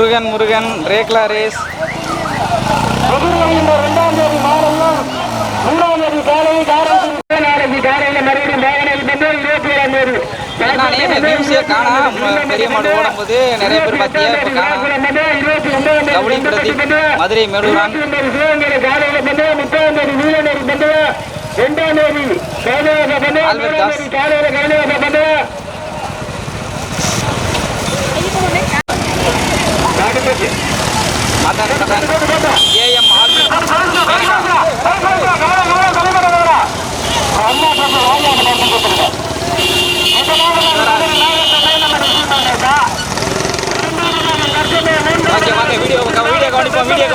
Murugan Murugan rekla race. எதிர்வருகின்ற இரண்டாம் தேதி மாலையும் மூணாம் தேதி காலை காரைக்குடி நாளைக்கு காலையில் மறுபடியும் மேகனையில் வந்து இருபத்தி ஏழாம் தேதி நானே நியூஸே காணா ம- பெரிய மாடு ஓடும்போது நிறைய பேர் பார்த்தியா இப்போ காணா இருபத்தி ஒன்பதாம் தேதி கபடி பிரதீப் மதுரை மேலூரான் சிவகங்கை காலையில் வந்து முப்பதாம் தேதி வீரநேரி வந்து ரெண்டாம் தேதி கைலாச வந்து ஆல்பர்ட் மூணாம் தாஸ். தேதி காலையில் கைலாச வந்து மதன் ஏஎம் வீடியோ கவனிப்போம் வீடியோ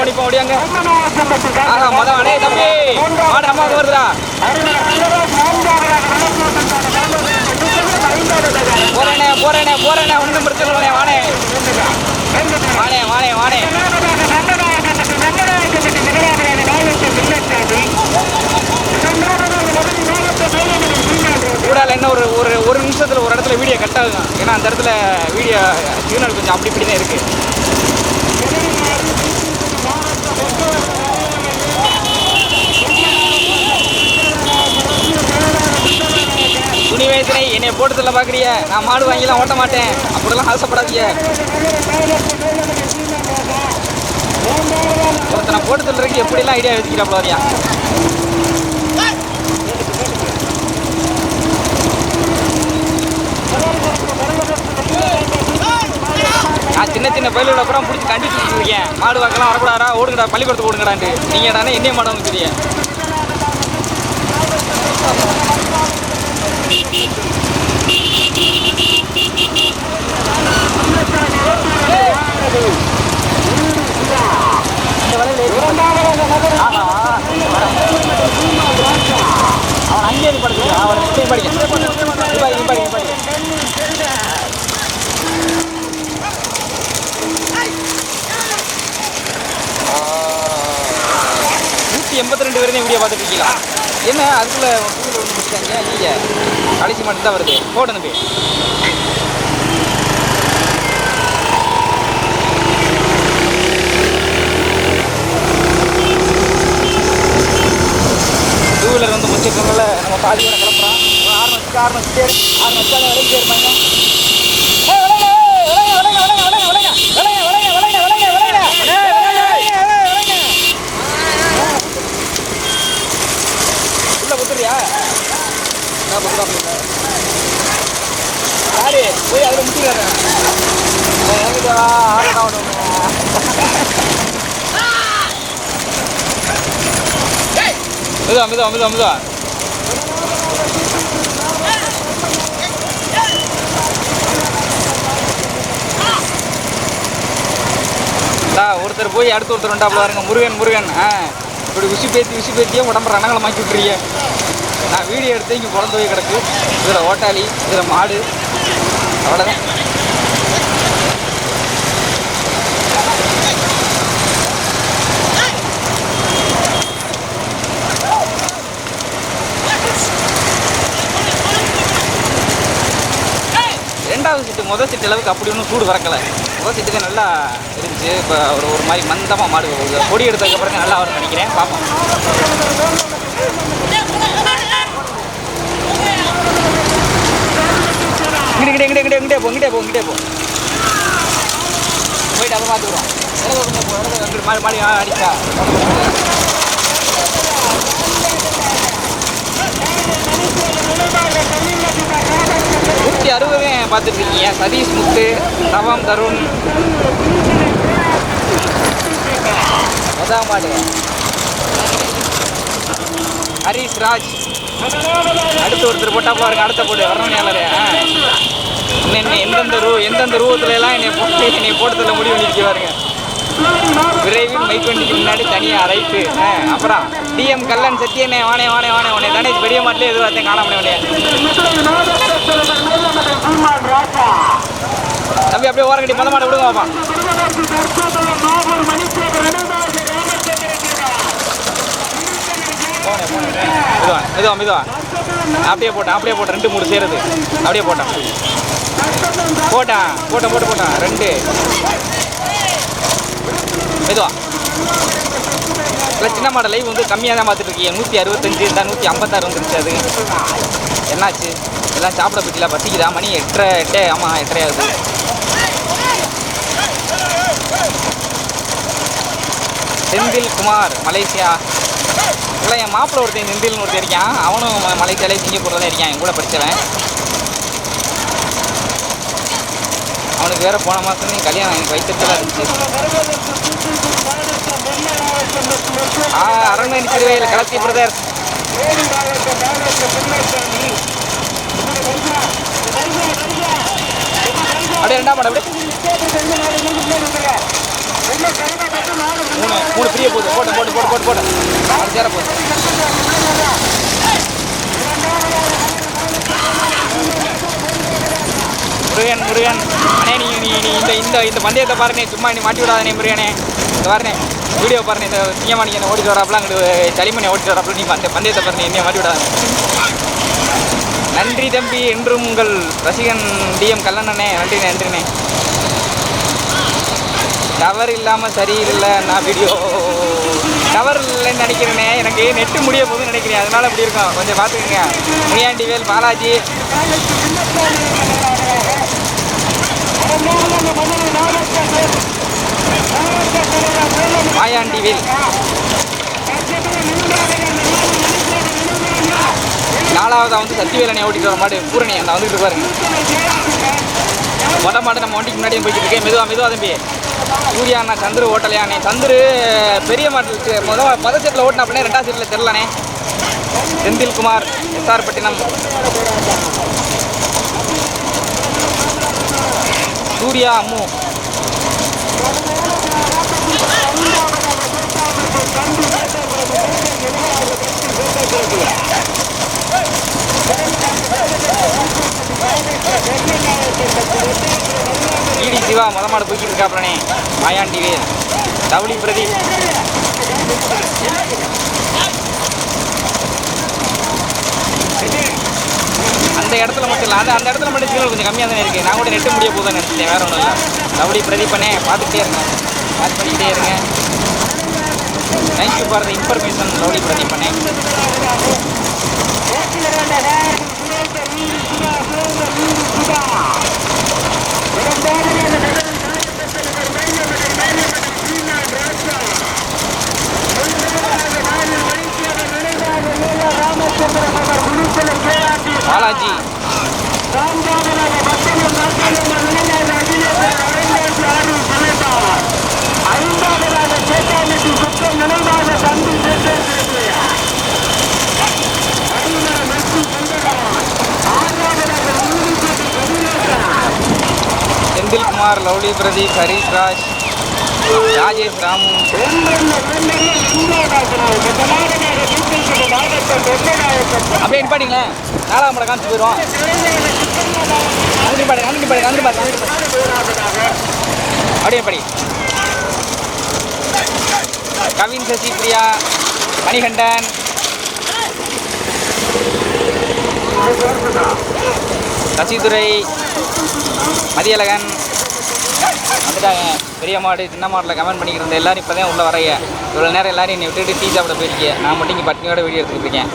ஆஹா அடே தம்பி மாடு அம்மா வருதுடா போறேனே போறேனே போறேனே ஒன்றும் பிரச்சனை வானே. வானே வானே வானே கூடால என்ன ஒரு ஒரு ஒரு நிமிஷத்தில் ஒரு இடத்துல வீடியோ கட் ஆகும் ஏன்னா அந்த இடத்துல வீடியோ சிக்னல் கொஞ்சம் அப்படி இப்படி தான் இருக்குது துணி வயசுனே என்னை போட்டு சொல்ல பார்க்குறிய நான் மாடு வாங்கிலாம் ஓட்ட மாட்டேன். அப்படிலாம் ஆசைப்படாதீங்க. ஒருத்தனை போட்டு சொல்றதுக்கு எப்படிலாம் ஐடியா வச்சுக்கிறாப்ல நான் சின்ன சின்ன பயிலோட அப்புறம் பிடிச்சி கண்டிச்சு இருக்கேன் மாடு வாக்கெல்லாம் வரக்கூடாதா? ஓடுங்கடா பள்ளிக்கூடத்துக்கு ஓடுங்கடான்ட்டு. நீங்கள் தானே என்னைய மாடு தெரியும் அவன் அங்கே படிச்சு அவன் படிக்க படிக்க படிக்க நூற்றி எண்பத்தி ரெண்டு வரையும் வீடியோ பார்த்துட்டு இருக்கீங்களா? என்ன அதுக்குள்ள ஒன்று நீங்கள் இல்லையே மட்டும்தான் வருது போடு தம்பி டூ வீலர் வந்து முடிச்சிருக்கனால நம்ம பாதியோட கிளம்புறோம் ஒரு ஆறு வச்சு ஆறு வச்சு ஆறு வச்சு அதை விலைக்கு இருப்பாங்க அமுதா அமுதா மெதுவா ஒருத்தர் போய் அடுத்த ஒருத்தர் ரெண்டாப்புல பாருங்க. முருகன் முருகன். ஆ இப்படி உசி பேத்தி உசி பேத்தியே உடம்பு ரணங்களை மாக்கி விட்டுறீங்க. நான் வீடியோ எடுத்து இங்கே குழந்தை போய் கிடக்கு. இதில் ஓட்டாளி இதில் மாடு. அவ்வளோதான் ரெண்டாவது சீட்டு முதல் சீட்டு அளவுக்கு அப்படி ஒன்றும் சூடு வரக்கலை முதல் சீட்டுக்கு நல்லா இருந்துச்சு இப்போ ஒரு ஒரு மாதிரி மந்தமாக மாடு போகுது பொடி எடுத்ததுக்கப்புறம் நல்லா வரும்னு நினைக்கிறேன் பார்ப்போம் இங்கிட்ட இங்கிட்ட இங்கிட்ட இங்கிட்டே போ இங்கிட்டே போ இங்கிட்டே போ போயிட்டு அதை பார்த்துக்குறோம் மாடி மாடி அடிச்சா நூற்றி அறுபது பார்த்துட்டு சதீஷ் முத்து நவாம் தருண். அதான் மாடு ஹரிஷ் ராஜ். அடுத்து ஒருத்தர் போட்டா பாருங்க அடுத்த போட்டு வரணும் என்ன எந்தெந்த ரூ எந்தெந்த ரூபத்துல எல்லாம் என்னை போட்டு என்னை போட்டதில் முடிவு பண்ணிருக்க பாருங்க. விரைவில் மைக் வண்டிக்கு முன்னாடி தனியாக அரைத்து அப்புறம் டிஎம் கல்லன் சத்தியனே வானே வானே வானே உனே தானே பெரிய மாட்டிலே எதுவும் அதையும் காண முடியும் தம்பி அப்படியே ஓரங்கட்டி மொதல் மாட்டை விடுங்க பாப்பா போனேன் போனேன் மெதுவா அப்படியே போட்டேன் அப்படியே போட்டேன் ரெண்டு மூணு சேருது. அப்படியே போட்டேன். போட்டான் போட்டேன் போட்டு போட்டான் ரெண்டு. மெதுவா. இல்லை சின்ன மாடல் லைவ் வந்து கம்மியாக தான் பார்த்துட்டு இருக்கீங்க நூற்றி அறுபத்தஞ்சு இருந்தால் நூற்றி ஐம்பத்தாறு வந்துருச்சு அது. என்னாச்சு? எல்லாம் சாப்பிட பற்றில பசிக்குதா? மணி எட்டரை எட்டே ஆமாம் எட்டரை ஆகுது. செந்தில் குமார் மலேசியா. இல்லை என் மாப்பிள்ளை ஒருத்தன் செந்தில்னு ஒருத்தர் இருக்கான். அவனும் மலேசியாலே சிங்கப்பூரில் தான் இருக்கான். என் கூட படித்தவன் அவனுக்கு வேறு போன மாதம் கல்யாணம் எனக்கு வைத்திருக்கலாம் இருந்துச்சு. அரண்மனை திருவையில் கலத்தி பிரதர். அப்படியே ரெண்டாம் படம் மூணு மூணு பிரிய போகுது. போட்டு போட்டு போட்டு போட்டு போட்டு. அது சேர போகுது. முருகன் முருகன். அண்ணே நீ நீ நீ இந்த இந்த இந்த பந்தயத்தை பாருனே சும்மா நீ மாட்டி விடாதனே முருகனே. அங்கே பாருனே வீடியோ பாருங்க இந்த சிங்கமா நீ என்ன ஓடிட்டு வராப்புல அங்கிட்டு சளிமணி ஓடிட்டு வராப்புல நீ அந்த பந்தயத்தை பாருங்க என்னைய மாட்டி விடாத நன்றி தம்பி என்றும் உங்கள் ரசிகன் டிஎம் கல்லண்ணனே நன்றி நன்றிண்ணே. டவர் இல்லாமல் சரியில்லை நான் வீடியோ டவர் இல்லைன்னு நினைக்கிறேனே எனக்கு நெட்டு முடிய போகுதுன்னு நினைக்கிறேன் அதனால இப்படி இருக்கும். கொஞ்சம் பார்த்துக்கோங்க. முனியாண்டி வேல் பாலாஜி. மாயாண்டி நாலாவதாக வந்து சத்திவேலனை ஓட்டிட்டு வர மாட்டு பூரணி அந்த வந்துட்டு பாருங்க மொட்டை மாடு நம்ம வண்டிக்கு முன்னாடியும் போய்கிட்டு இருக்கேன். மெதுவா மெதுவாக தம்பி. சூர்யா அண்ணா சந்துரு ஓட்டலையாண்ணே சந்துரு பெரிய மாட்டு முத மொதல் செட்டில் அப்படின்னா ரெண்டாவது செட்டில் தெரிலனே செந்தில்குமார் எஸ்ஆர் பட்டினம் சூர்யா அம்மு. ஈடி சிவா மொத மாடு போய்கிட்டு இருக்காப்லனே மாயாண்டி வேல் தவுளி பிரதீப். அந்த இடத்துல மட்டும் இல்லை. அந்த அந்த இடத்துல மட்டும் சிக்னல் கொஞ்சம் கம்மியாக தானே இருக்குது நான் கூட நெட்டு முடிய போதும் நினச்சிட்டேன். வேறு ஒன்றும் இல்லை. தவுளி பிரதீப் பார்த்துக்கிட்டே இருங்க. வாட்ச் பண்ணிக்கிட்டே இருங்க. Thank you for the information lovely Pradeep பண்ணே பாலாஜி. செந்தில்குமார் லவ்லி பிரதீப் ஹரீஷ் ராஜேஷ் ராமு அப்படியே நிப்பாட்டிங்களேன் நாலாம் மடம் காமிச்சு போயிடுவோம் அங்கே நிப்பாடுங்க அங்கே நிப்பாடுங்க அங்கே பாருங்க. அப்படியே படி. கவின் சசி பிரியா மணிகண்டன். சசிதுரை மதியழகன். வந்துட்டாங்க பெரிய மாடு சின்ன மாடில் கமெண்ட் பண்ணிக்கிட்டு எல்லாரும் இப்போ தான் உள்ளே வரைய இவ்வளோ நேரம் எல்லாரும் என்னை விட்டுட்டு டீ சாப்பிட போயிருக்கீங்க. நான் மட்டும் இங்கே பட்னியோட வீடியோ எடுத்துக்கிட்டு இருக்கேன்.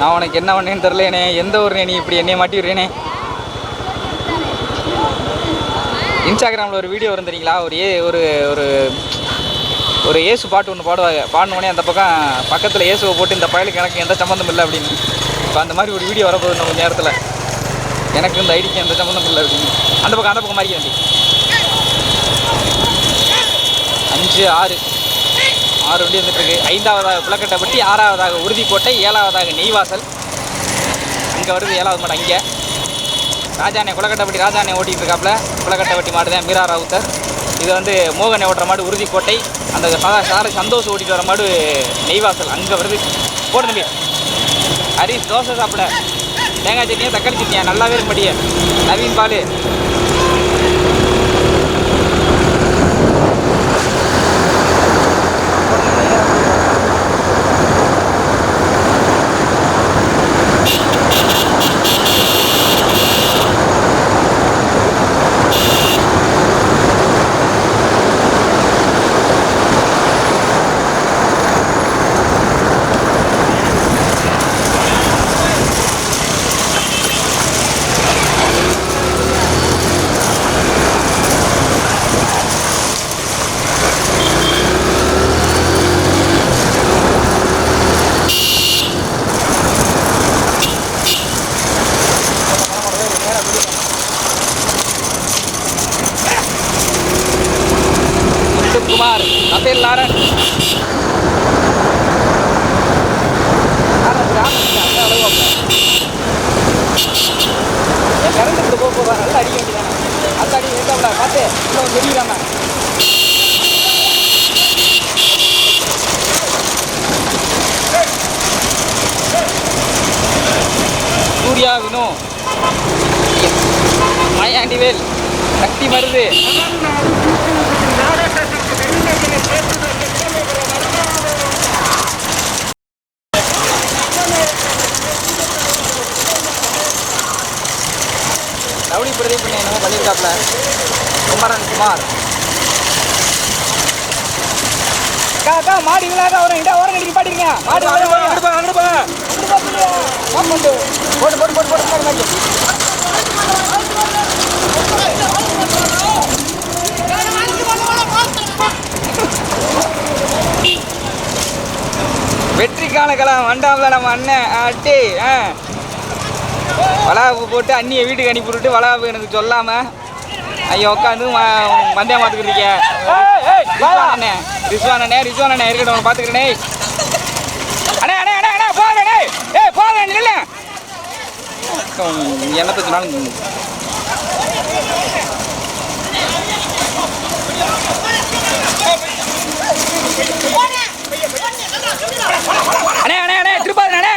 நான் உனக்கு என்ன பண்ணேன்னு தெரிலனே எந்த ஊர்னே நீ இப்படி என்னைய மாட்டி விடுறேனே? இன்ஸ்டாகிராமில் ஒரு வீடியோ வரும் தெரியுங்களா? ஒரு ஏ ஒரு ஒரு ஒரு ஏசு பாட்டு ஒன்று பாடுவாங்க. பாடினோடனே அந்த பக்கம் பக்கத்தில் இயேசுவை போட்டு இந்த பயலுக்கு எனக்கு எந்த சம்மந்தம் இல்லை அப்படின்னு. இப்போ அந்த மாதிரி ஒரு வீடியோ வரப்போகுது நம்ம நேரத்தில். எனக்கு இந்த ஐடிக்கு அந்த சம்பந்தம் இல்லை இருக்குங்க. அந்த பக்கம் அந்த பக்கம் மாதிரி வண்டி அஞ்சு ஆறு. ஆறு வண்டி வந்துட்டுருக்கு ஐந்தாவதாக புலக்கட்டை பற்றி ஆறாவதாக உறுதிக்கோட்டை ஏழாவதாக நெய்வாசல். இங்கே வருது ஏழாவது மாடு அங்கே. ராஜானே குளக்கட்டைப்பட்டி ராஜானே ஓட்டிகிட்டு இருக்காப்புல. குளக்கட்டைப்பட்டி மாடு தான் மீரா ராவுத்தர். இது வந்து மோகனை ஓட்டுற மாடு உறுதிக்கோட்டை. அந்த சாதா சார சந்தோஷ் ஓட்டிட்டு வர மாடு நெய்வாசல். அங்கே வருது. போடு தம்பி. ஹரிஷ் தோசை சாப்பிட. தேங்காய் சட்னியா தக்காளி சட்னியா? நல்லாவே இருக்கும்படியே நவீன் பாலு. வேல் லாரன் கரண்ட் போக போக நல்லா அடிக்க வேண்டியதானே அந்த அடி வேண்டாம்டா பார்த்து இன்னும் தெரியுதாம சூர்யா வினோ. மாயாண்டிவேல் சக்தி மருது. ரவுடி பிரதீப் என்னமோ பண்ணியிருக்காப்ல குமரன் குமார் அக்கா மாடி விழாக்கா வரும் இண்டா ஓரம் கடிக்க பாட்டிருங்க மாடி அங்கிடுப்பா அங்கிடுப்பா போட்டு போட்டு போட்டு போட்டு போட்டு மாடி வெற்றிக்கான கலாம் வண்டாம்ல நம்ம அண்ணன் அட்டி ஆ. வளாப்பு போட்டு அண்ணியை வீட்டுக்கு அனுப்பி விட்டுட்டு வளாப்பு எனக்கு சொல்லாமல் ஐயோ உட்காந்து மந்தே மாத்துக்கிறீங்க ரிஸ்வான் அண்ணே ரிஸ்வான் அண்ணே ரிஸ்வான் அண்ணே இருக்கட்டும் உன்னை பார்த்துக்கிறேனே அண்ணே அண்ணே அண்ணே அண்ணே போவேனே ஏய் போவேன் இல்லை என்னத்தை சொன்னாலும் அண்ணே அண்ணே அண்ணே திருப்பாது அண்ணே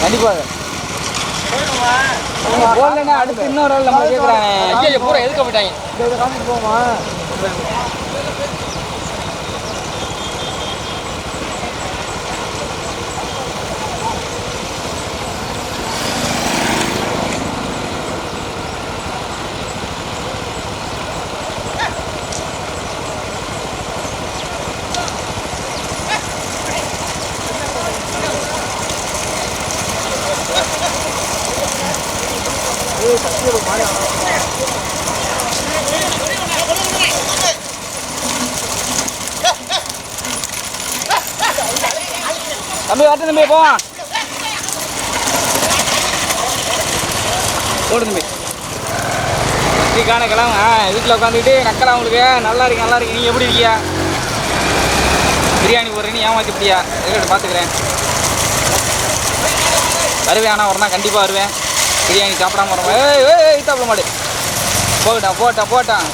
கண்டிப்பாக போடலண்ணே அடுத்து இன்னொரு நம்ம கேட்குறாங்க பூரா எதுக்க போயிட்டாங்க தம்பி வரட்டு தம்பி போ ஓடு தம்பி. காண கிளம்ப. வீட்டில் உட்காந்துக்கிட்டு நக்கலாம் உங்களுக்கு. நல்லா இருக்கு நல்லா இருக்கு. நீங்கள் எப்படி இருக்கியா பிரியாணி போடுறேன்னு ஏமாத்தி இப்படியா இருக்கட்டும் பார்த்துக்கிறேன் வருவேன் ஆனால் ஒரு கண்டிப்பாக வருவேன். பிரியாணி சாப்பிடாம வரமா ஏய் ஏய் சாப்பிட மாட்டேன் போகட்டான் போட்டான் போட்டான்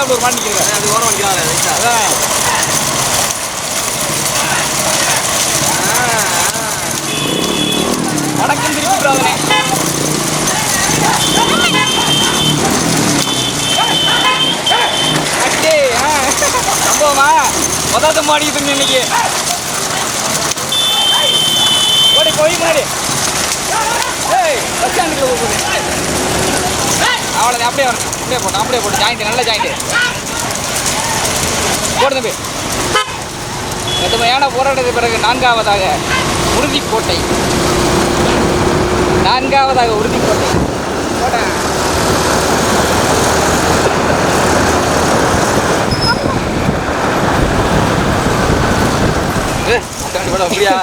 அங்கே ஒரு எய்த்தாப்பில் ஒரு மாட்டி நிற்கிறேன் அது ஓரம் வைக்கிறாங்க ரைட்டா அதான் வடக்கம் திருப்பி ஆ. சம்பவமா? முதல்ல மாடிக்கிட்டு இன்னைக்கு ஓடி போய் முன்னாடி. ஏய் போகுது அவ்வளோதான் அப்படியே வரணும். அப்படியே போட்டு அப்படியே போட்டு ஜாயிண்ட் நல்ல ஜாயிண்ட் போடு தம்பி. கடுமையான போராட்டத்துக்கு பிறகு நான்காவதாக உறுதிக்கோட்டை. நான்காவதாக உறுதிக்கோட்டை. போட்டேன் அப்படியா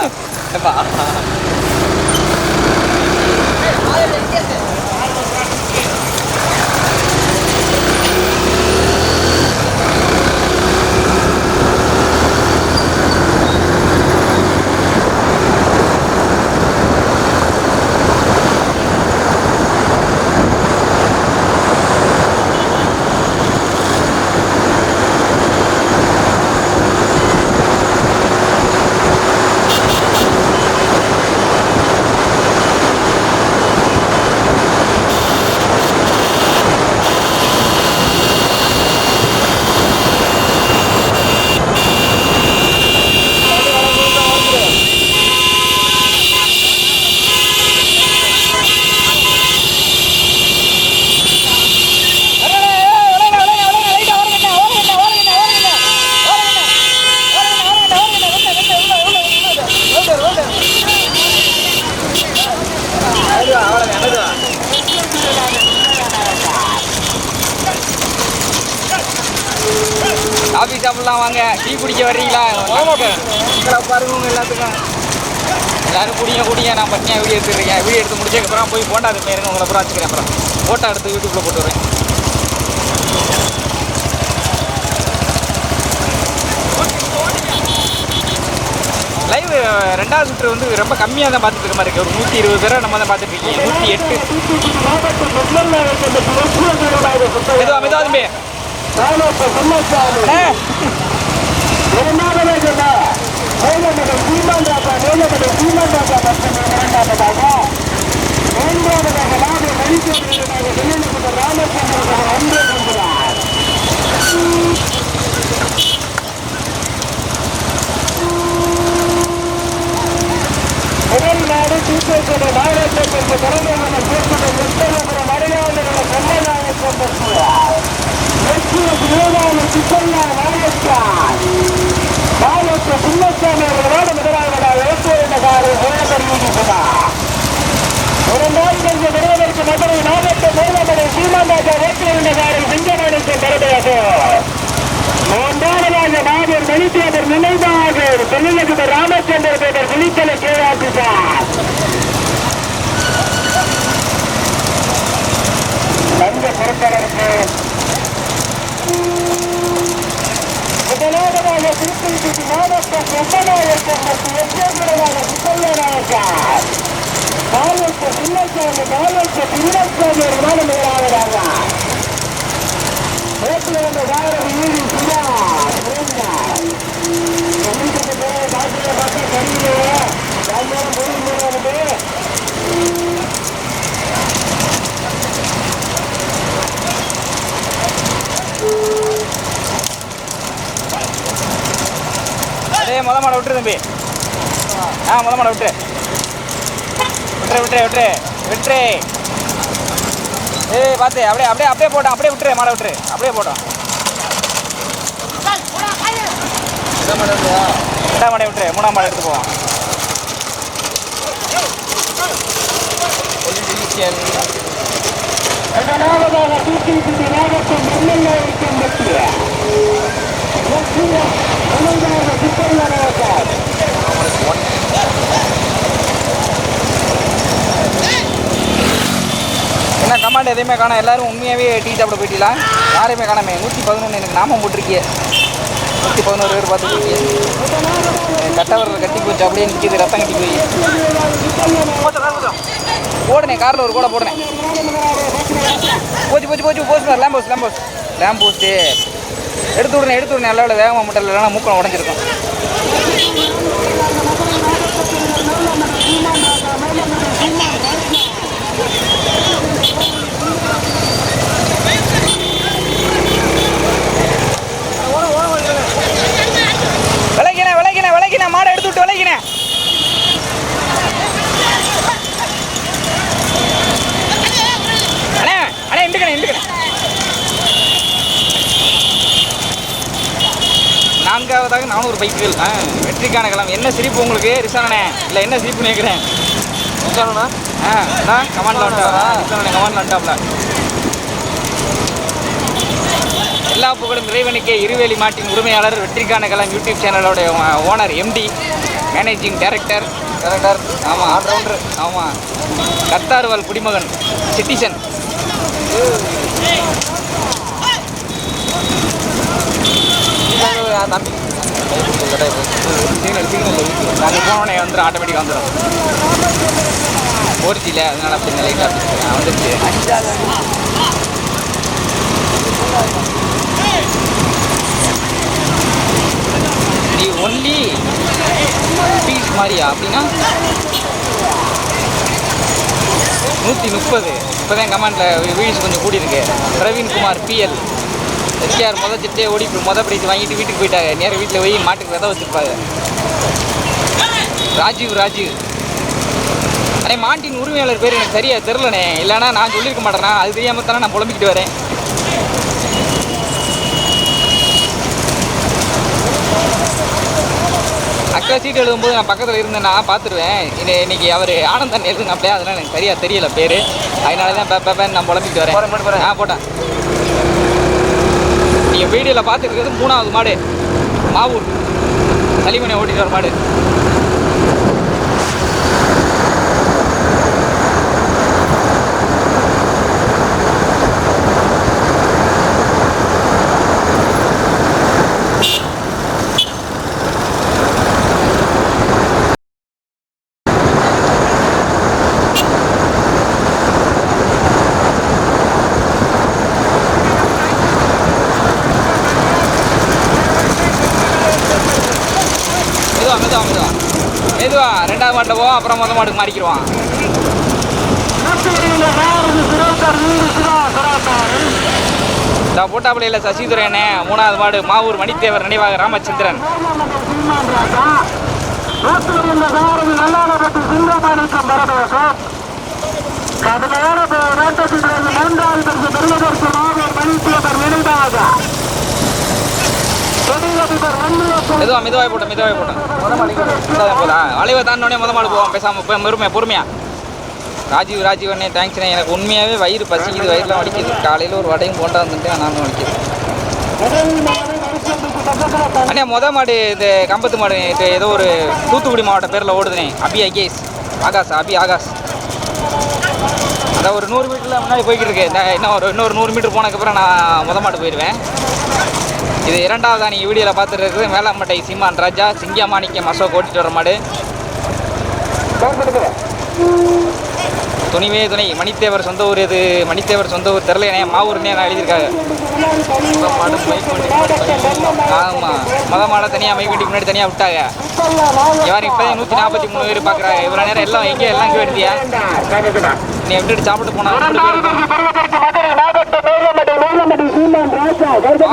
காஃபி சாப்பிடலாம் வாங்க டீ குடிக்க வர்றீங்களா உங்களை பாருங்க உங்க எல்லாத்துக்கும் எல்லாரும் குடிங்க குடிங்க நான் பட்டினியாக வீடியோ எடுத்துருக்கேன் வீடியோ எடுத்து போய் போட்டோ எடுத்து இருங்க உங்களை அப்புறம் வச்சுக்கிறேன் அப்புறம் ஃபோட்டோ எடுத்து யூடியூப்பில் போட்டு வரேன் லைவ் ரெண்டாவது சுற்று வந்து ரொம்ப கம்மியாக தான் பார்த்துட்டு இருக்க மாதிரி இருக்கு ஒரு நூற்றி இருபது தடவை நம்ம தான் பார்த்துட்டு இருக்கீங்க நூற்றி எட்டு மெதுவா மெதுவா தம்பி அண்ணே முதல் நாடு தூத்துக்குடி மாவட்டத்திற்கு தலைமையான கூட்டத்தில் முத்தரப்புறம் அடையாளங்களை கண்ணனாக கொண்டிருக்கிறார் லட்சிய விவேகான சித்தல்லா நாயக்கார் நாகர் நினைவாக தொழிலதிப ராமச்சந்திர தேவர் விழித்தலை கீழாக்குகிறார் தங்க பொறுப்பதற்கு முதலாவதாக திருப்பதி மாவட்டம் ஒன்பதாயிரத்தி மற்றும் எச்சேந்திரமாக சுப்பையநாயக்கார் மாவட்ட சின்னசாமி பாலத்தை சின்னசாமி ஒரு நாடு முதலாவதாக நேற்று வந்த வாரம் ஈடு சுதா புரிந்தார் முத மாடை விட்டுரு தம்பி. ஆ முத மாடை விட்டுரு. விட்டுரு விட்டுரு விட்டுரு. விட்டுரு. ஏய் பார்த்து அப்படியே அப்படியே அப்படியே போட்டோம் அப்படியே விட்டுரு மாடை விட்டுரு. அப்படியே போட்டோம் ரெண்டாம் மாடை விட்டுரு மூணாம் மாடை எடுத்து போவோம் முதலாவதாக மாவட்டம் மத்திய என்ன கமாண்ட் எதையுமே காணும். எல்லாரும் உண்மையாகவே டீ சாப்பிட போயிட்டீங்களா? யாரையுமே காணாமே. நூற்றி பதினொன்று எனக்கு நாமம் போட்டிருக்கிய நூற்றி பதினோரு பேர் பார்த்துக்கிட்டு கட்டவரில் கட்டி போச்சு அப்படியே நிற்கிது ரத்தம் கட்டி போய். போடுனே காரில் ஒரு கூட போடுனேன் போச்சு போச்சு போச்சு போச்சு லேம்போஸ் லேம்போஸ் லேம்போஸ்ட்டு எடுத்து விடுனே எடுத்து விடுனே நல்ல வேகமாக மட்டும் இல்லைன்னா மூக்கம் உடஞ்சிருக்கும். மாடை எடுத்து விட்டு விளைக்கினேன் அண்ணே அண்ணே இண்டுக்கணே இண்டுக்கணே நான்காவதாக நானூறு பைக்குகள். ஆ வெற்றிக்கான களம். என்ன சிரிப்பு உங்களுக்கு ரிசானே இல்லை என்ன சிரிப்பு கேட்குறேன் ரிசானா ஆ கமாண்டில் வந்துட்டாரா ரிசானே கமாண்டில் வந்துட்டாப்ல எல்லா புகழும் இறைவனுக்கே. இருவேலி மாட்டின் உரிமையாளர் வெற்றிக்கான கலாம் யூடியூப் சேனலோட owner MD managing director director ஆமாம் ஆல்ரவுண்டர் ஆமாம் கத்தார்வால் குடிமகன் சிட்டிசன் தம்பி சிக்னல் சிக்னல் நாங்கள் போனோடனே வந்துடும் ஆட்டோமேட்டிக்காக வந்துடும் ஃபோர் ஜியில் அதனால அப்படி லைட்டாக வந்துருச்சு நீ ஒன்லி பீஸ் மாதிரியா? அப்படின்னா நூற்றி முப்பது. இப்போ தான் கமெண்டில் வீடியோஸ் கொஞ்சம் கூடியிருக்கு. பிரவீன்குமார் பிஎல் எஸ்கேஆர் முத சிட்டே ஓடி மொதல் பிரைஸ் வாங்கிட்டு வீட்டுக்கு போயிட்டாங்க நேரம் வீட்டில் போய் மாட்டுக்கு விதை வச்சுருப்பாங்க ராஜீவ் ராஜீவ். அண்ணே மாட்டின் உரிமையாளர் பேர் எனக்கு சரியா தெரிலண்ணே இல்லைன்னா நான் சொல்லியிருக்க மாட்டேன்னா அது தெரியாமல் தானே நான் புலம்பிக்கிட்டு வரேன். அக்கா சீட் எழுதும்போது நான் பக்கத்தில் இருந்தேன்னா பார்த்துருவேன் இன்னை இன்னைக்கு அவர் ஆனந்தன் எழுதுனாப்லையா அதெல்லாம் எனக்கு சரியாக தெரியல பேர். அதனால தான் பே பேன்னு நான் புலம்பிட்டு வரேன். ஆ போட்டேன். நீங்கள் வீடியோவில் பார்த்துருக்கிறது மூணாவது மாடு. மாவூர். சலிமனை ஓட்டிட்டு வர மாடு மெதுவா மெதுவா மெதுவா மெதுவா ரெண்டாவது மாட்டில் போவோம் அப்புறம் மொதல் மாட்டுக்கு மாறிக்கிடுவான் இந்த போட்டாப்பிள்ளையில் சசிதுரையனே மூணாவது மாடு மாவூர் மணித்தேவர் நினைவாக ராமச்சந்திரன். கடுமையான மூன்றாவது நினைவாக. மெதுவா மெதுவாக போட்டோம் மெதுவாக போட்டோம் போதா அலைவை தாண்டோடனே முத மாடு போவோம். பேசாமல் போய் பொறுமையா பொறுமையா. ராஜீவ் ராஜீவ் அண்ணே தேங்க்ஸ்ண்ணே எனக்கு உண்மையாகவே வயிறு பசிக்குது வயிறுலாம் வடிக்குது காலையில் ஒரு வடையும் போண்டா வந்துட்டு நானும் வலிக்குது. அண்ணே மொதல் மாடு இது கம்பத்து மாடு இது ஏதோ ஒரு தூத்துக்குடி மாவட்ட பேரில் ஓடுதுனே. அபி அகேஷ் ஆகாஷ் அபி ஆகாஷ். அதான் ஒரு நூறு மீட்டரில் முன்னாடி போய்கிட்டு இருக்கு. இன்னும் ஒரு இன்னொரு நூறு மீட்டர் போனதுக்கப்புறம் நான் மொதல் மாடு போயிடுவேன். இது இரண்டாவதா நீங்கள் வீடியோவில் பார்த்துட்டு இருக்குது மேலாம்பட்டை சீமான் ராஜா சிங்கமாணிக்கம் அசோக் ஓட்டிட்டு வர மாடு. துணிவே துணை. மணித்தேவர் சொந்த ஊர் எது? மணித்தேவர் சொந்த ஊர் தெரிலனே மாவூர்னே நான் எழுதியிருக்காங்க மாடு மைக் ஆமாம் மொத மாடை தனியாக மைக் வீட்டுக்கு முன்னாடி தனியாக விட்டாங்க. யாரும் இப்போ நூற்றி நாற்பத்தி மூணு பேர் பார்க்குறாங்க இவ்வளோ நேரம் எல்லாம் எங்கே எல்லாம் இங்கே எடுத்தியா நீ எப்படி சாப்பிட்டு போனா அதானே அதே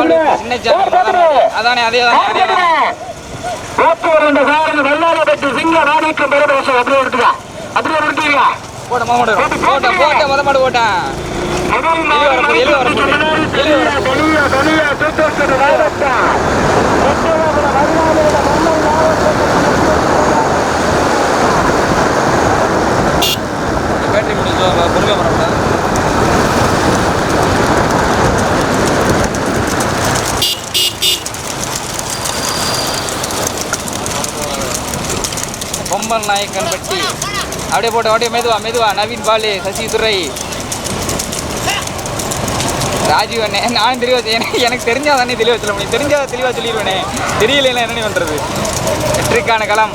ஆளு சின்ன சாமி அதானே, அதானே அதே தானே அப்படியே தானே போட்ட மாமாடு போட்ட. போட்ட மொத மாடு போட்டேன் பேட்டரி முடிஞ்சோ பொறுமையாக அப்படியே போட்டு அப்படியே மெதுவா மெதுவா. நவீன் பாலு சசி துரை. ராஜீவ் அண்ணே நானும் தெளிவா எனக்கு தெரிஞ்சா தானே தெளிவா சொல்ல முடியும். தெரிஞ்சா தெளிவாக சொல்லிடுவேனே தெரியலைன்னா என்ன பண்றது. வெற்றிக்கான களம்.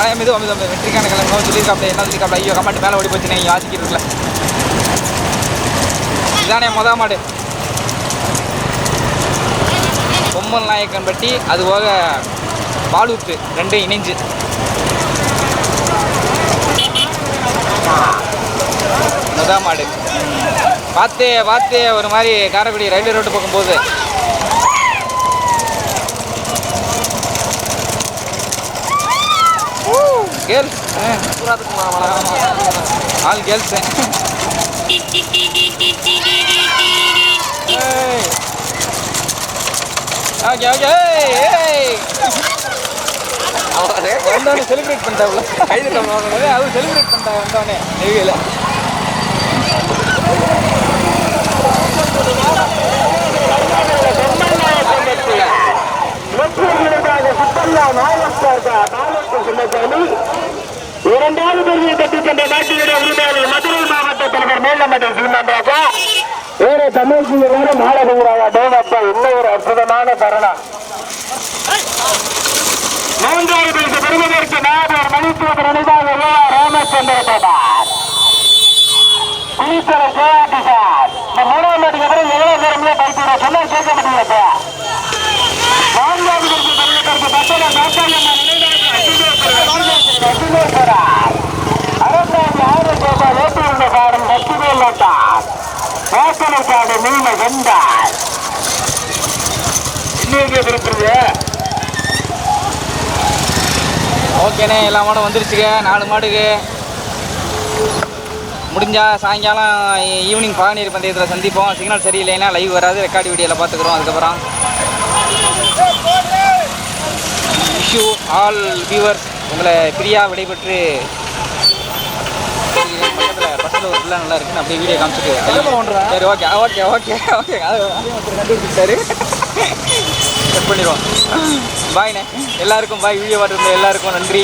ஆனால் மெதுவா மெதுவா வெற்றிக்கான களம். நோ சொல்லியிருக்காப்ல என்ன சொல்லியிருக்காப்ல? ஐயோ கமெண்ட் மேலே ஓடி போச்சுனே நீங்கள் வாசிக்கிறதுல இதானே மொதல் மாடு. பொம்மல் நாயக்கன் பட்டி அது போக பாலூத்து ரெண்டும் இணைஞ்சு. முத மாடு பார்த்து பார்த்து ஒரு மாதிரி காரைக்குடி ரயில்வே ரோட்டு போகும்போது girls all girls okay okay வந்தோடனே செலிப்ரேட் பண்ணிட்டாப்ல கைது தமிழ் அது செலிப்ரேட் பண்ணிட்டாங்க வந்தோடனே நெய்வேல இரண்டாவது பெருமையை பெற்றுச் சென்ற நாட்டினுடைய உரிமையாளர் மதுரை மாவட்ட தலைவர் மேலமட்டை சீமான் ராஜா வேற தமிழ்ச்சி வேற மாலகுராயா டோனப்பா இன்னும் ஒரு அற்புதமான மூன்றாவது பரிசு பெறுவதற்கு நாகர் மணித்துவ நினைவாக உள்ளார் ராமச்சந்திர பிரபார் ஈஸ்வர ஜெயாதி சார் இந்த மூணாம் நாட்டுக்கு அப்புறம் எவ்வளவு நேரமே படிக்கிறோம் சொன்னா கேட்க முடியாது. நான்காவது பரிசு பெறுவதற்கு பத்தல நாட்டாளம்மா நினைவாக அறுபத்தாறு ஆறு கோபால் ஏற்றிருந்த காரம் மீன வெந்தார் இன்னைக்கு இருக்கிறது ஓகேண்ணே எல்லா மாடும் வந்துருச்சுங்க. நாலு மாடுக்கு முடிஞ்சா சாயங்காலம் ஈவினிங் பாகநீர் பந்தயத்தில் சந்திப்போம். சிக்னல் சரியில்லைன்னா லைவ் வராது. ரெக்கார்டு வீடியோவில் பார்த்துக்குறோம் அதுக்கப்புறம் விஷு ஆல் வியூவர்ஸ் உங்களை பிரியா விடைபெற்று பக்கத்தில் பக்கத்தில் ஒரு பிள்ளை நல்லா இருக்குன்னு அப்படியே வீடியோ காமிச்சிட்டு சரி ஓகே ஓகே ஓகே ஓகே அது கட் பண்ணிடுவோம். பாய்ண்ணே எல்லாருக்கும் பாய் வீடியோ பார்த்துருந்த எல்லாருக்கும் நன்றி.